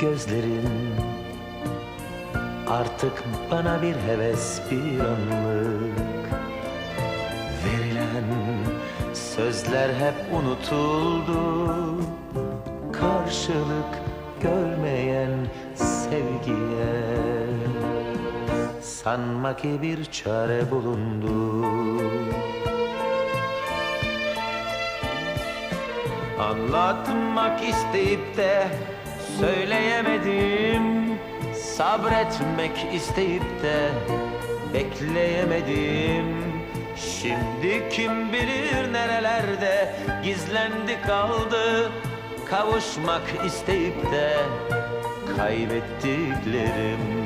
gözlerin. Artık bana bir heves bir anlık. Verilen sözler hep unutuldu. Karşılık görmeyen sevgiye. Sanma ki bir çare bulundu. Anlatmak isteyip de söyleyemedim Sabretmek isteyip de bekleyemedim. Şimdi kim bilir nerelerde gizlendi kaldı. Kavuşmak isteyip de kaybettiklerim